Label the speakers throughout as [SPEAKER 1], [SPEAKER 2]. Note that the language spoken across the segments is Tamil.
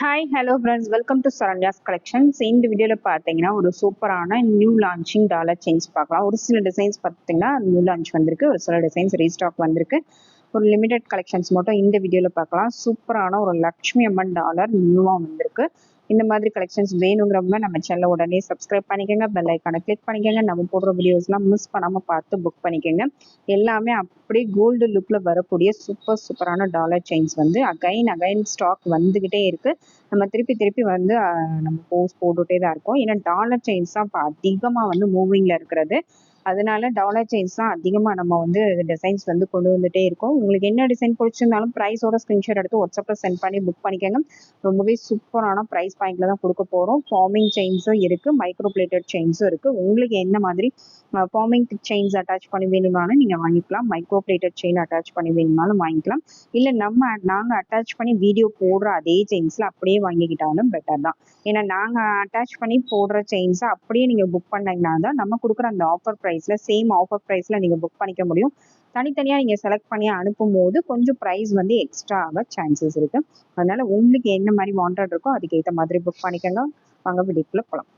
[SPEAKER 1] Hi hello friends welcome to Saranya's collections இந்த வீடியோவில் பார்த்தீங்கன்னா ஒரு சூப்பரான நியூ லான்ச்சிங் டாலர் சேஞ்ச் பார்க்கலாம். ஒரு சில டிசைன்ஸ் பார்த்தீங்கன்னா நியூ லான்ச் வந்திருக்கு. ஒரு சில டிசைன்ஸ் ரீஸ்டாக் வந்திருக்கு. ஒரு லிமிடெட் கலெக்ஷன்ஸ் மட்டும் இந்த வீடியோவில் பார்க்கலாம். சூப்பரான ஒரு லக்ஷ்மி அம்மன் டாலர் நியூவாக வந்திருக்கு. இந்த மாதிரி கலெக்ஷன்ஸ் வேணுங்கிறவங்க நம்ம சேனலை உடனே சப்ஸ்கிரைப் பண்ணிக்கோங்க. பெல் ஐக்கானை கிளிக் பண்ணிக்கோங்க. நம்ம போடுற வீடியோஸ்லாம் மிஸ் பண்ணாமல் பார்த்து புக் பண்ணிக்கோங்க. எல்லாமே அப்படியே கோல்டு லுக்கில் வரக்கூடிய சூப்பர் சூப்பரான டாலர் செயின்ஸ் வந்து அகைன் அகைன் ஸ்டாக் வந்துக்கிட்டே இருக்குது நம்ம திருப்பி திருப்பி வந்து நம்ம போஸ்ட் போட்டுகிட்டே தான் இருக்கோம். ஏன்னா டாலர் செயின்ஸ் தான் இப்போ அதிகமாக வந்து மூவிங்கில் இருக்கிறது. அதனால டாலர் செயின்ஸ் தான் அதிகமாக நம்ம வந்து டிசைன்ஸ் வந்து கொண்டு வந்துட்டே இருக்கோம். உங்களுக்கு என்ன டிசைன் பிடிச்சிருந்தாலும் ப்ரைஸோட ஸ்க்ரீன்ஷாட் எடுத்து வாட்ஸ்அப்பில் சென்ட் பண்ணி புக் பண்ணிக்கோங்க. ரொம்பவே சூப்பரான ப்ரைஸ் பாயிண்ட்ல தான் கொடுக்க போகிறோம் ஃபார்மிங் செயின்ஸும் இருக்குது மைக்ரோ பிளேட்டட் செயின்ஸும் இருக்குது உங்களுக்கு என்ன மாதிரி ஃபார்மிங் செயின்ஸ் அட்டாச் பண்ணி வேணும்னாலும் நீங்கள் வாங்கிக்கலாம். மைக்ரோ பிளேட்டட் செயின் அட்டாச் பண்ணி வேணும்னாலும் வாங்கிக்கலாம். இல்லை நம்ம நாங்கள் அட்டாச் பண்ணி வீடியோ போடுற அதே செயின்ஸில் அப்படியே வாங்கிக்கிட்டாலும் பெட்டர் தான். ஏன்னா நாங்கள் அட்டாச் பண்ணி போடுற செயின்ஸை அப்படியே நீங்கள் புக் பண்ணீங்கன்னா தான் நம்ம கொடுக்குற அந்த ஆஃபர் ப்ரைஸ் ப்ரைஸில் சேம் ஆஃபர் ப்ரைஸில் நீங்கள் புக் பண்ணிக்க முடியும். தனித்தனியாக நீங்கள் செலக்ட் பண்ணி அனுப்பும் போது கொஞ்சம் ப்ரைஸ் வந்து எக்ஸ்ட்ரா ஆக சான்சஸ் இருக்குது அதனால உங்களுக்கு என்ன மாதிரி வாண்டட் இருக்கோ அதுக்கேற்ற மாதிரி புக் பண்ணிக்கோங்க. வாங்க வீடியோக்குள்ளே போகலாம்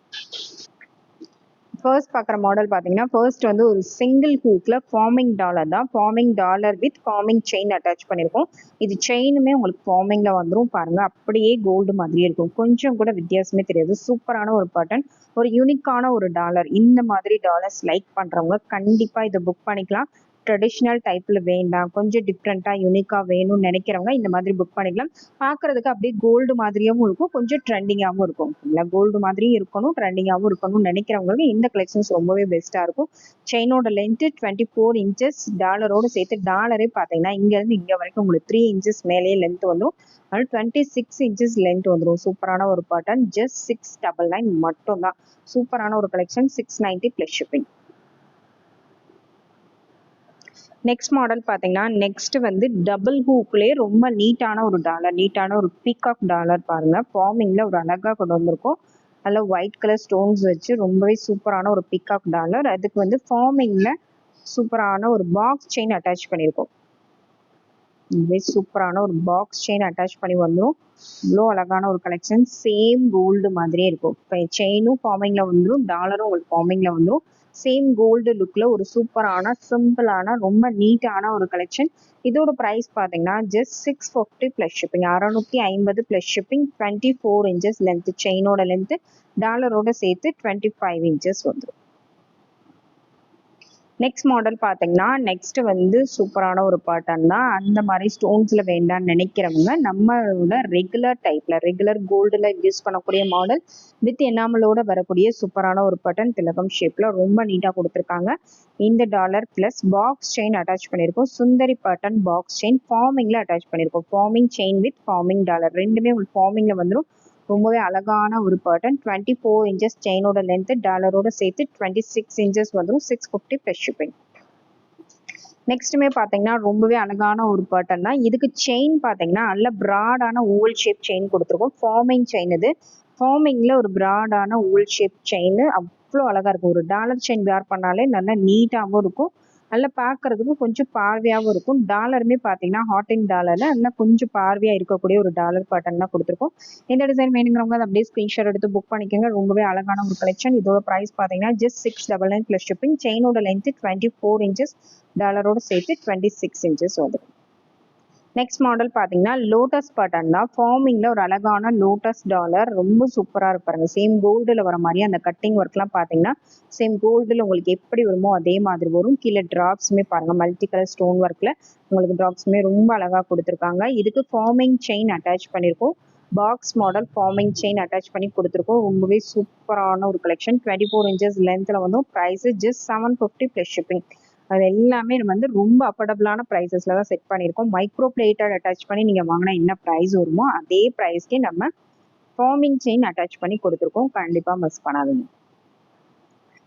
[SPEAKER 1] ஃபர்ஸ்ட் பார்க்குற மாடல் பார்த்தீங்கன்னா ஃபர்ஸ்ட் வந்து ஒரு சிங்கிள் ஹூக்கில் ஃபார்மிங் டாலர் தான். Forming dollar with forming chain attach பண்ணியிருக்கோம். இது செயினுமே உங்களுக்கு ஃபார்மிங்கில் வந்துடும் பாருங்கள் அப்படியே கோல்டு மாதிரியே இருக்கும். கொஞ்சம் கூட வித்தியாசமே தெரியாது. சூப்பரான ஒரு பட்டன் ஒரு யூனிக்கான ஒரு டாலர் இந்த மாதிரி டாலர்ஸ் லைக் பண்ணுறவங்க கண்டிப்பாக இதை புக் பண்ணிக்கலாம். ட்ரெடிஷ்னல் டைப்பில் வேண்டாம். கொஞ்சம் டிஃப்ரெண்ட்டாக யூனிக்காக வேணும்னு நினைக்கிறவங்க இந்த மாதிரி புக் பண்ணிக்கலாம். பார்க்கறதுக்கு அப்படியே கோல்டு மாதிரியாகவும் இருக்கும். கொஞ்சம் ட்ரெண்டிங்காகவும் இருக்கும். இல்லை கோல்டு மாதிரியும் இருக்கணும் ட்ரெண்டிங்காகவும் இருக்கணும்னு நினைக்கிறவங்களுக்கு இந்த கலெக்ஷன்ஸ் ரொம்பவே பெஸ்ட்டாக இருக்கும். செயினோட லென்த்து டுவெண்ட்டி ஃபோர் இன்ச்சஸ் டாலரோடு சேர்த்து டாலரே பார்த்தீங்கன்னா இங்கேருந்து இங்கே வரைக்கும் உங்களுக்கு த்ரீ இன்ச்சஸ் மேலேயே லென்த் வந்துடும் அதனால் டுவெண்ட்டி சிக்ஸ் இன்ச்சஸ் லென்த் வந்துடும் சூப்பரான ஒரு button just six double nine மட்டும் தான் சூப்பரான ஒரு collection six ninety plus shipping next model பார்த்தீங்கன்னா நெக்ஸ்ட் வந்து டபுள் ஹூக்லேயே ரொம்ப நீட்டான ஒரு டாலர் நீட்டான ஒரு பீகாக் டாலர் பாருங்க. ஃபார்மிங்கில் ஒரு அழகாக கொண்டு வந்திருக்கோம். அதில் ஒயிட் கலர் ஸ்டோன்ஸ் வச்சு ரொம்பவே சூப்பரான ஒரு பீகாக் டாலர் அதுக்கு வந்து ஃபார்மிங்கில் சூப்பரான ஒரு பாக்ஸ் செயின் அட்டாச் பண்ணியிருக்கோம் ரொம்பவே சூப்பரான ஒரு பாக்ஸ் செயின் அட்டாச் பண்ணி வந்துடும் இவ்வளோ அழகான ஒரு கலெக்ஷன் சேம் கோல்டு மாதிரியே இருக்கும். இப்போ செயினும் ஃபார்மிங்கில் வந்துடும் டாலரும் உங்களுக்கு ஃபார்மிங்கில் வந்துடும் சேம் கோல்டு லுக்கில் ஒரு சூப்பரான சிம்பிளான ரொம்ப நீட்டான ஒரு கலெக்ஷன் இதோட ப்ரைஸ் பார்த்தீங்கன்னா just six fifty plus shipping அறநூற்றி ஐம்பது plus shipping twenty four inches length செயினோட length டாலரோட சேர்த்து டுவெண்ட்டி ஃபைவ் இன்ச்சஸ் வந்துடும் நெக்ஸ்ட் மாடல் பார்த்தீங்கன்னா நெக்ஸ்ட் வந்து சூப்பரான ஒரு பேட்டர்ன் தான். அந்த மாதிரி ஸ்டோன்ஸில் வேண்டாம்னு நினைக்கிறவங்க நம்மளோட ரெகுலர் டைப்பில் ரெகுலர் கோல்டில் யூஸ் பண்ணக்கூடிய மாடல் வித் எனாமலோட வரக்கூடிய சூப்பரான ஒரு பட்டன் திலகம் ஷேப்பில் ரொம்ப நீட்டாக கொடுத்துருக்காங்க. இந்த dollar plus box chain attach பண்ணியிருக்கோம். சுந்தரி பேட்டர்ன் பாக்ஸ் செயின் ஃபார்மிங்கில் அட்டாச் பண்ணியிருக்கோம். Forming chain with forming dollar ரெண்டுமே உங்களுக்கு ஃபார்மிங்கில் வந்துடும் ரொம்பவே அழகான ஒரு பேட்டர்ன் டுவெண்ட்டி ஃபோர் இன்ச்சஸ் செயினோட லென்த்து டாலரோட சேர்த்து டுவெண்ட்டி சிக்ஸ் இன்ச்சஸ் வந்துடும் சிக்ஸ் ஃபிஃப்டி ப்ளஸ் ஷிப்பிங் நெக்ஸ்ட்டுமே பார்த்தீங்கன்னா ரொம்பவே அழகான ஒரு பேட்டர்ன் தான். இதுக்கு செயின் பார்த்தீங்கன்னா நல்ல ப்ராடான ஓல் ஷேப் செயின் கொடுத்துருக்கோம். ஃபார்மிங் செயின் இது. ஃபார்மிங்கில் ஒரு ப்ராடான ஓல் ஷேப் செயின் அவ்வளோ அழகாக இருக்கும். ஒரு டாலர் செயின் வேர் பண்ணாலே நல்லா நீட்டாகவும் இருக்கும். நல்லா பார்க்கறதுக்கு கொஞ்சம் பார்வையாகவும் இருக்கும். டாலருமே பார்த்தீங்கன்னா ஹாட் இன் டாலரில் எல்லாம் கொஞ்சம் பார்வையாக இருக்கக்கூடிய ஒரு டாலர் பேட்டர்ன் தான் கொடுத்துருக்கோம். இந்த டிசைன் வேணுங்கிறவங்க அதை அப்படியே ஸ்க்ரீன்ஷாட் எடுத்து புக் பண்ணிக்கோங்க. ரொம்பவே அழகான ஒரு கலெக்ஷன் இதோட ப்ரைஸ் பார்த்தீங்கன்னா just six double nine plus shipping செயினோட length twenty four inches டாலரோட சேர்த்து டுவெண்ட்டி சிக்ஸ் இன்ச்சஸ் வந்துடும் நெக்ஸ்ட் மாடல் பார்த்தீங்கன்னா லோட்டஸ் பட்டன் தான். ஃபார்மிங்கில் ஒரு அழகான லோட்டஸ் டாலர் ரொம்ப சூப்பராக இருப்பாருங்க சேம் கோல்டில் வர மாதிரி அந்த கட்டிங் ஒர்க்லாம் பார்த்தீங்கன்னா சேம் கோல்டில் உங்களுக்கு எப்படி வருமோ அதே மாதிரி வரும். கீழே ட்ராப்ஸுமே பாருங்கள் மல்டி கலர் ஸ்டோன் ஒர்க்கில் உங்களுக்கு ட்ராப்ஸுமே ரொம்ப அழகாக கொடுத்துருக்காங்க. இதுக்கு ஃபார்மிங் செயின் அட்டாச் பண்ணியிருக்கோம் box model forming chain attach பண்ணி கொடுத்துருக்கோம். ரொம்பவே சூப்பரான ஒரு கலெக்ஷன் டுவெண்ட்டி ஃபோர் இன்ச்சஸ் லென்த்தில் வந்து price just seven fifty plus shipping அது எல்லாமே நம்ம வந்து ரொம்ப அஃபோர்டபுளான ப்ரைஸஸில் தான் செட் பண்ணியிருக்கோம். மைக்ரோ பிளேட்டட் அட்டாச் பண்ணி நீங்கள் வாங்கினா என்ன ப்ரைஸ் வருமோ அதே ப்ரைஸ்க்கே நம்ம ஃபார்மிங் செயின் அட்டாச் பண்ணி கொடுத்துருக்கோம். கண்டிப்பாக மிஸ் பண்ணாதீங்க.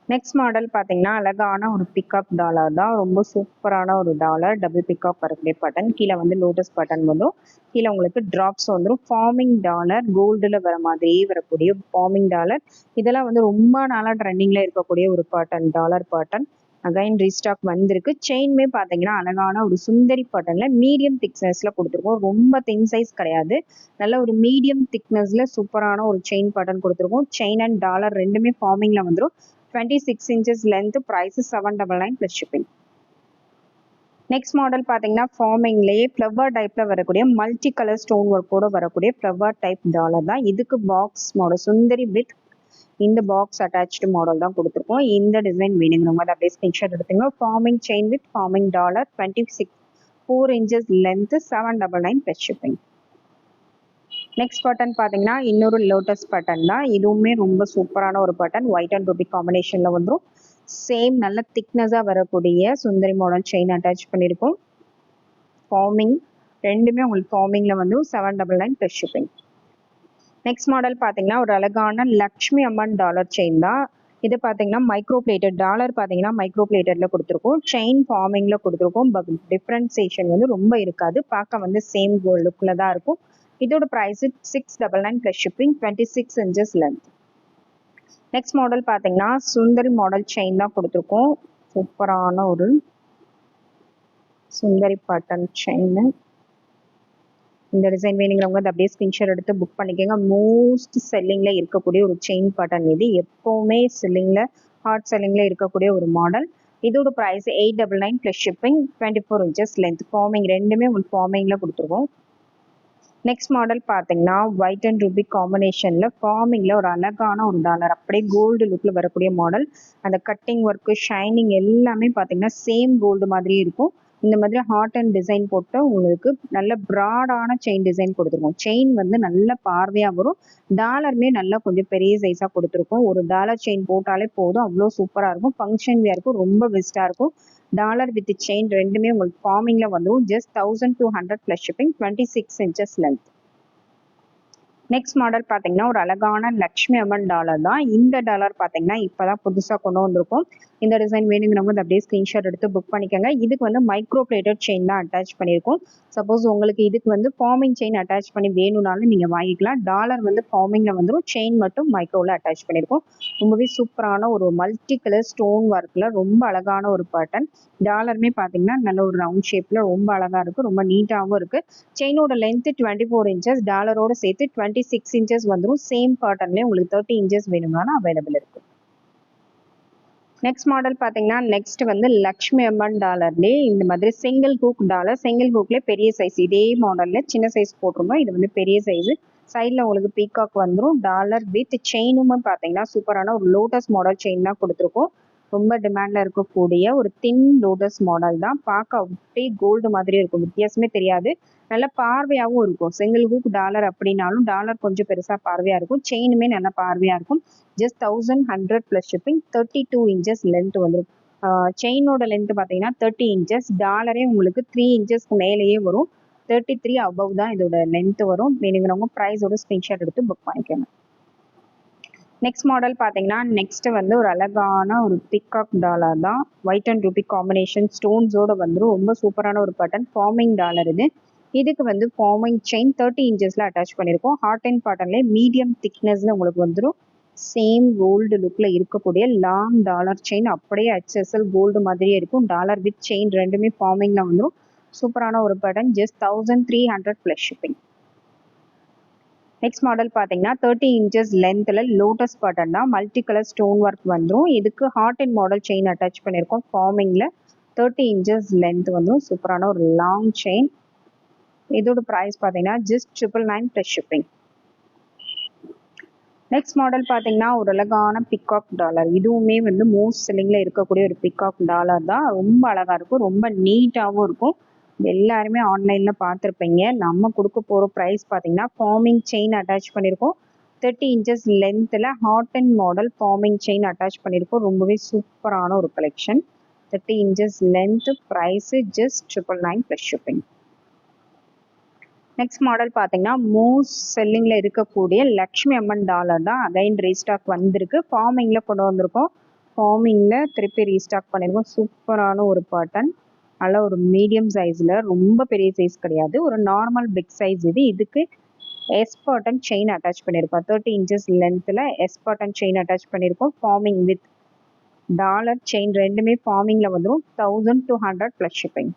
[SPEAKER 1] நெக்ஸ்ட் மாடல் பார்த்தீங்கன்னா அழகான ஒரு பிக்கப் டாலர் தான். ரொம்ப சூப்பரான ஒரு டாலர் டபுள் பிக்கப் வரக்கூடிய பட்டன் கீழே வந்து லோட்டஸ் பட்டன் வந்தும் கீழே உங்களுக்கு ட்ராப்ஸ் வந்துடும் ஃபார்மிங் டாலர் கோல்டில் வர மாதிரியே வரக்கூடிய ஃபார்மிங் டாலர் இதெல்லாம் வந்து ரொம்ப நாளாக ட்ரெண்டிங்கில் இருக்கக்கூடிய ஒரு button dollar button again restock வந்திருக்கு. செயின்மே பார்த்தீங்கன்னா அழகான ஒரு சுந்தரி பட்டனில் மீடியம் திக்னஸில் கொடுத்துருக்கோம். ரொம்ப தின் சைஸ் கிடையாது. நல்ல ஒரு மீடியம் திக்னஸில் சூப்பரான ஒரு செயின் பட்டன் கொடுத்துருக்கோம். செயின் அண்ட் டாலர் ரெண்டுமே ஃபார்மிங்கில் வந்துடும் twenty six inches length price seven double nine plus shipping next model பார்த்தீங்கன்னா ஃபார்மிங்லேயே ஃப்ளவர் டைப்பில் வரக்கூடிய மல்டி கலர் ஸ்டோன் ஒர்க்கோட வரக்கூடிய ஃப்ளவர் டைப் டாலர் தான். இதுக்கு பாக்ஸ் மாடல் சுந்தரி வித் இந்த பாக்ஸ் அட்டாச்சு மாடல் தான் கொடுத்துருக்கோம். இந்த டிசைன் வேணுங்கிறவங்க அதை அப்படியே ஸ்கிரீன்ஷாட் எடுத்துங்க forming chain with forming dollar twenty six four inches length seven double nine plus shipping next button பார்த்தீங்கன்னா இன்னொரு லோட்டஸ் பட்டன் தான். இதுவுமே ரொம்ப சூப்பரான ஒரு பட்டன் ஒயிட் அண்ட் ரூபி காம்பினேஷனில் வந்துடும் சேம் நல்ல திக்னஸாக வரக்கூடிய சுந்தரி மாடல் செயின் அட்டாச் பண்ணியிருக்கோம். ஃபார்மிங் ரெண்டுமே உங்களுக்கு ஃபார்மிங்கில் வந்து seven double nine plus shipping next model பார்த்தீங்கன்னா ஒரு அழகான லக்ஷ்மி அம்மன் டாலர் செயின் தான். இது பார்த்தீங்கன்னா மைக்ரோ பிளேட்டட் டாலர் பார்த்தீங்கன்னா மைக்ரோ பிளேட்டட்ல கொடுத்துருக்கோம் செயின் ஃபார்மிங்ல கொடுத்துருக்கோம். பட் டிஃப்ரென்சேஷன் வந்து ரொம்ப இருக்காது. பார்க்க வந்து சேம் லுக்கில் தான் இருக்கும். இதோட price six double nine plus shipping twenty six inches length next model பார்த்தீங்கன்னா சுந்தரி மாடல் செயின் தான் கொடுத்துருக்கோம். சூப்பரான ஒரு சுந்தரி பட்டன் செயின் இந்த டிசைன் வேணுங்கிறவங்க அதை அப்படியே ஸ்கிரீன்ஷாட் எடுத்து புக் பண்ணிக்கோங்க. மோஸ்ட் செல்லிங்கில் இருக்கக்கூடிய ஒரு செயின் பட்டன் இது எப்போவுமே செல்லிங்கில் ஹாட் செல்லிங்கில் இருக்கக்கூடிய ஒரு மாடல் இதோட price eight double nine plus shipping twenty four inches length forming ரெண்டுமே உங்களுக்கு ஃபார்மிங்கில் கொடுத்துருவோம். நெக்ஸ்ட் மாடல் பார்த்தீங்கன்னா ஒயிட் அண்ட் ரூபி காம்பினேஷனில் ஃபார்மிங்கில் ஒரு அழகான ஒரு டாலர் அப்படியே கோல்டு லுக்கில் வரக்கூடிய மாடல் அந்த கட்டிங் ஒர்க்கு ஷைனிங் எல்லாமே பார்த்தீங்கன்னா சேம் கோல்டு மாதிரி இருக்கும். இந்த மாதிரி ஹார்ட் அண்ட் டிசைன் போட்டு உங்களுக்கு நல்ல ப்ராடான செயின் டிசைன் கொடுத்துருக்கோம். செயின் வந்து நல்ல பார்வையாக வரும். டாலருமே நல்லா கொஞ்சம் பெரிய சைஸாக கொடுத்துருக்கோம். ஒரு டாலர் செயின் போட்டாலே போதும். அவ்வளோ சூப்பராக இருக்கும். ஃபங்க்ஷன் வியருக்கும் ரொம்ப பெஸ்ட்டாக இருக்கும். டாலர் வித் செயின் ரெண்டுமே உங்களுக்கு ஃபார்மிங்கில் வந்துடும் just thousand two hundred plus shipping twenty six inches length next model பார்த்தீங்கன்னா ஒரு அழகான லக்ஷ்மி அம்மன் டாலர் தான். இந்த டாலர் பார்த்தீங்கன்னா இப்போ தான் புதுசாக கொண்டு வந்திருக்கோம். இந்த டிசைன் வேணுங்கிறவங்க அப்படியே ஸ்க்ரீன்ஷாட் எடுத்து புக் பண்ணிக்கோங்க. இதுக்கு வந்து மைக்ரோ பிளேட்டட் செயின் தான் அட்டாச் பண்ணியிருக்கோம். சப்போஸ் உங்களுக்கு இதுக்கு வந்து ஃபார்மிங் செயின் அட்டாச் பண்ணி வேணும்னாலும் நீங்கள் வாங்கிக்கலாம். டாலர் வந்து ஃபார்மிங்கில் வந்துடும் செயின் மட்டும் மைக்ரோவில் அட்டாச் பண்ணியிருக்கோம். ரொம்பவே சூப்பரான ஒரு மல்டி கலர் ஸ்டோன் ஒர்க்கில் ரொம்ப அழகான ஒரு பேட்டர்ன் டாலருமே பார்த்தீங்கன்னா நல்ல ஒரு ரவுண்ட் ஷேப்பில் ரொம்ப அழகாக இருக்கும் ரொம்ப நீட்டாகவும் இருக்குது செயினோட லென்த்து டுவெண்ட்டி ஃபோர் இன்ச்சஸ் டாலரோட சேர்த்து டுவெண்ட்டி சிக்ஸ் இன்ச்சஸ் வந்துடும் சேம் பேட்டர்ன்லேயே உங்களுக்கு தேர்ட்டி இன்ச்சஸ் வேணும்னாலும் அவைலபிள் இருக்குது நெக்ஸ்ட் மாடல் பார்த்தீங்கன்னா நெக்ஸ்ட் வந்து லக்ஷ்மி அம்மன் டாலர்லேயே இந்த மாதிரி சிங்கிள் ஹூக் டாலர் சிங்கிள் ஹூக்லேயே பெரிய சைஸ் இதே மாடலில் சின்ன சைஸ் போட்டிருந்தோம். இது வந்து பெரிய சைஸு சைடில் உங்களுக்கு பீகாக் வந்துடும் டாலர் வித் செயினுமே பார்த்தீங்கன்னா சூப்பரான ஒரு லோட்டஸ் மாடல் செயின் தான் கொடுத்துருக்கோம். ரொம்ப டிமாண்டில் இருக்கக்கூடிய ஒரு தின் லோட்டஸ் மாடல் தான். பார்க்க அப்படியே கோல்டு மாதிரி இருக்கும். வித்தியாசமே தெரியாது. நல்ல பார்வையாகவும் இருக்கும். சிங்கிள் ஹூக் டாலர் அப்படின்னாலும் டாலர் கொஞ்சம் பெருசாக பார்வையாக இருக்கும். செயினுமே நல்ல பார்வையாக இருக்கும். Just thousand hundred plus shipping thirty two inches length வந்துடும் செயினோட லென்த் பார்த்தீங்கன்னா தேர்ட்டி இன்ச்சஸ் டாலரே உங்களுக்கு த்ரீ இன்ச்சஸ்க்கு மேலேயே வரும். தேர்ட்டி த்ரீ அபவ் தான் இதோட லென்த் வரும். வேணுங்கிறவங்க ப்ரைஸோட ஸ்க்ரீன்ஷாட் எடுத்து புக் பண்ணிக்கணும் நெக்ஸ்ட் மாடல் பார்த்தீங்கன்னா நெக்ஸ்ட் வந்து ஒரு அழகான ஒரு பிக்காக் டாலர் தான் ஒயிட் அண்ட் ரூபி காம்பினேஷன் ஸ்டோன்ஸோட வந்துடும் ரொம்ப சூப்பரான ஒரு பட்டன் ஃபார்மிங் டாலர் இது. இதுக்கு வந்து ஃபார்மிங் செயின் தேர்ட்டி இன்ச்சஸில் அட்டாச் பண்ணியிருக்கோம் ஹார்ட் அண்ட் பாட்டன்லேயே மீடியம் திக்னஸில் உங்களுக்கு வந்துடும் சேம் கோல்டு லுக்கில் இருக்கக்கூடிய லாங் டாலர் செயின் அப்படியே ஹெச்எஸ்எல் கோல்டு மாதிரியே இருக்கும். டாலர் வித் செயின் ரெண்டுமே ஃபார்மிங்கில் வந்துடும் சூப்பரான ஒரு button just thousand three hundred plus shipping next model பார்த்தீங்கன்னா தேர்ட்டி இன்ச்சஸ் லென்த்தில் லோட்டஸ் பட்டன் தான் மல்டி கலர் ஸ்டோன் ஒர்க் வந்துடும் இதுக்கு heart and model chain attach பண்ணியிருக்கோம் ஃபார்மிங்கில் தேர்ட்டி இன்ச்சஸ் லென்த் வந்துடும் சூப்பரான ஒரு லாங் செயின் இதோட ப்ரைஸ் பார்த்தீங்கன்னா just triple nine plus shipping next model பார்த்தீங்கன்னா ஒரு அழகான பிகாக் டாலர் இதுவுமே வந்து மோஸ்ட் செல்லிங்கில் இருக்கக்கூடிய ஒரு பிகாக் டாலர் தான். ரொம்ப அழகாக இருக்கும். ரொம்ப நீட்டாகவும் இருக்கும். எல்லாருமே ஆன்லைனில் பார்த்துருப்பீங்க. நம்ம கொடுக்க போகிற ப்ரைஸ் பார்த்தீங்கன்னா ஃபார்மிங் செயின் அட்டாச் பண்ணியிருக்கோம் தேர்ட்டி இன்ச்சஸ் லென்த்தில் heart and model forming chain attach பண்ணியிருக்கோம் ரொம்பவே சூப்பரான ஒரு collection thirty inches length price just triple nine plus shipping next model பார்த்தீங்கன்னா மோஸ்ட் செல்லிங்கில் இருக்கக்கூடிய லக்ஷ்மி அம்மன் டாலர் தான் அகைன் ரீஸ்டாக் வந்திருக்கு. ஃபார்மிங்கில் கொண்டு வந்திருக்கோம். ஃபார்மிங்கில் திருப்பி ரீஸ்டாக் பண்ணியிருக்கோம் சூப்பரான ஒரு பாட்டன் நல்ல ஒரு மீடியம் சைஸில் ரொம்ப பெரிய சைஸ் கிடையாது. ஒரு நார்மல் பிக் சைஸ் இது. இதுக்கு எஸ்பாட்டன் செயின் அட்டாச் பண்ணியிருக்கோம் தேர்ட்டி இன்ச்சஸ் லென்த்தில் எஸ்பாட்டன் செயின் அட்டாச் பண்ணியிருக்கோம் ஃபார்மிங் வித் டாலர் செயின் ரெண்டுமே ஃபார்மிங்கில் வந்துடும் thousand two hundred plus shipping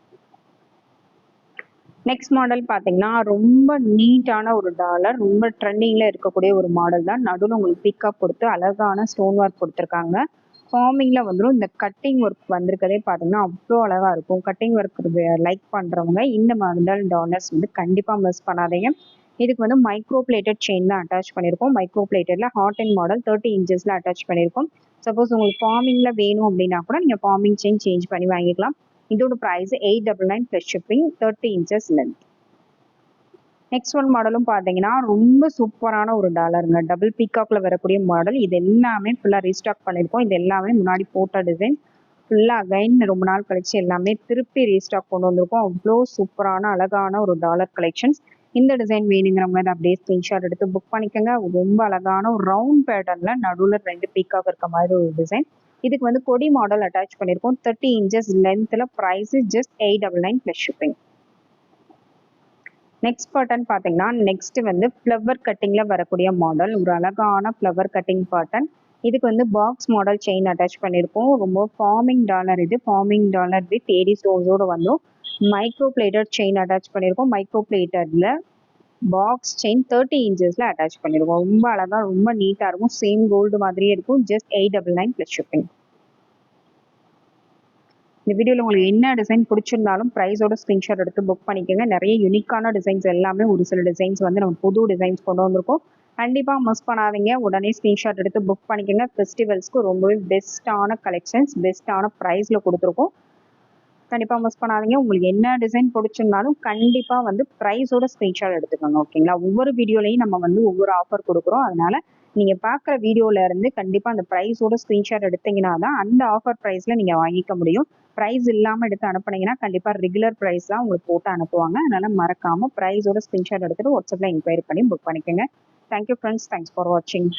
[SPEAKER 1] next model பார்த்தீங்கன்னா ரொம்ப நீட்டான ஒரு டாலர் ரொம்ப ட்ரெண்டிங்கில் இருக்கக்கூடிய ஒரு மாடல் தான். நடுவில் உங்களுக்கு பிக்கப் கொடுத்து அழகான ஸ்டோன் ஒர்க் கொடுத்துருக்காங்க. ஃபார்மிங்கில் வந்துடும் இந்த கட்டிங் ஒர்க் வந்திருக்கதே பார்த்தீங்கன்னா அவ்வளோ அழகாக இருக்கும். கட்டிங் ஒர்க் லைக் பண்ணுறவங்க இந்த மாடல் டாலர்ஸ் வந்து கண்டிப்பாக மிஸ் பண்ணாதீங்க. இதுக்கு வந்து மைக்ரோ பிளேட்டட் செயின் தான் அட்டாச் பண்ணியிருக்கோம் மைக்ரோ பிளேட்டடில் ஹாட் அண்ட் மாடல் தேர்ட்டி இன்ச்சஸில் அட்டாச் பண்ணியிருக்கோம் சப்போஸ் உங்களுக்கு ஃபார்மிங்கில் வேணும் அப்படின்னா கூட நீங்கள் ஃபார்மிங் செயின் சேஞ்ச் பண்ணி வாங்கிக்கலாம். இதோட price eight double nine plus shipping thirty inches length next one மாடலும் பார்த்தீங்கன்னா ரொம்ப சூப்பரான ஒரு டாலருங்க டபுள் பீகாக்ல வரக்கூடிய மாடல் இது எல்லாமே ஃபுல்லாக ரீஸ்டாக் பண்ணியிருக்கோம் இது எல்லாமே முன்னாடி போட்ட டிசைன் ஃபுல்லாக அகைன் ரொம்ப நாள் கழிச்சு எல்லாமே திருப்பி ரீஸ்டாக் கொண்டு வந்திருக்கோம். அவ்வளோ சூப்பரான அழகான ஒரு டாலர் கலெக்ஷன்ஸ் இந்த டிசைன் வேணுங்கிறவங்க அதை அப்படியே ஸ்க்ரீன்ஷாட் எடுத்து புக் பண்ணிக்கோங்க. ரொம்ப அழகான ஒரு ரவுண்ட் பேட்டர்ன்ல நடுவில் ரெண்டு பீக்காக் இருக்க மாதிரி ஒரு டிசைன் இதுக்கு வந்து கொடி மாடல் அட்டாச் பண்ணியிருக்கோம் தேர்ட்டி இன்ச்சஸ் லென்த்தில் price just eight double nine plus shipping next pattern பார்த்தீங்கன்னா நெக்ஸ்ட் வந்து ஃப்ளவர் கட்டிங்கில் வரக்கூடிய மாடல் ஒரு அழகான ஃப்ளவர் கட்டிங் பாட்டன் இதுக்கு வந்து பாக்ஸ் மாடல் செயின் அட்டாச் பண்ணியிருக்கோம் ரொம்ப ஃபார்மிங் டாலர் இது. ஃபார்மிங் டாலர் வித் ஏடி ஸ்டோன்ஸோடு வந்தும். மைக்ரோ பிளேட்டட் செயின் அட்டாச் பண்ணியிருக்கோம் மைக்ரோ பிளேட்டடில் பாக்ஸ் செயின் தேர்ட்டி இன்ச்சஸில் அட்டாச் பண்ணியிருக்கோம் ரொம்ப அழகாக ரொம்ப நீட்டாக இருக்கும். சேம் கோல்டு மாதிரியே இருக்கும். Just eight double nine plus shipping இந்த வீடியோவில் உங்களுக்கு என்ன டிசைன் பிடிச்சிருந்தாலும் ப்ரைஸோட ஸ்க்ரீன்ஷாட் எடுத்து புக் பண்ணிக்கோங்க. நிறைய யூனிக்கான டிசைன்ஸ் எல்லாமே ஒரு சில டிசைன்ஸ் வந்து நம்ம புது டிசைன்ஸ் கொண்டு வந்திருக்கோம். கண்டிப்பாக மிஸ் பண்ணாதீங்க. உடனே ஸ்க்ரீன்ஷாட் எடுத்து புக் பண்ணிக்கோங்க. ஃபெஸ்டிவல்ஸ்க்கு ரொம்பவே பெஸ்ட்டான கலெக்ஷன்ஸ் பெஸ்ட்டான ப்ரைஸில் கொடுத்துருக்கோம். கண்டிப்பாக மிஸ் பண்ணாதீங்க. உங்களுக்கு என்ன டிசைன் பிடிச்சிருந்தாலும் கண்டிப்பாக வந்து ப்ரைஸோட ஸ்க்ரீன்ஷாட் எடுத்துக்கோங்க. ஓகேங்களா ஒவ்வொரு வீடியோலையும் நம்ம வந்து ஒவ்வொரு ஆஃபர் கொடுக்குறோம். அதனால நீங்கள் பார்க்குற வீடியோல இருந்து கண்டிப்பாக அந்த ப்ரைஸோட ஸ்கிரீன்ஷாட் எடுத்தீங்கன்னா தான் அந்த ஆஃபர் ப்ரைஸில் நீங்கள் வாங்கிக்க முடியும். ப்ரைஸ் இல்லாமல் எடுத்து அனுப்புனீங்கன்னா கண்டிப்பாக ரெகுலர் ப்ரைஸ் தான் உங்களுக்கு போட்டு அனுப்புவாங்க. அதனால மறக்காமல் ப்ரைஸோட ஸ்கிரீன்ஷாட் எடுத்துட்டு வாட்ஸ்அப்பில் என்கொயரி பண்ணி புக் பண்ணிக்கோங்க. தேங்க்யூ ஃப்ரெண்ட்ஸ் தேங்க்ஸ் ஃபார் வாட்சிங்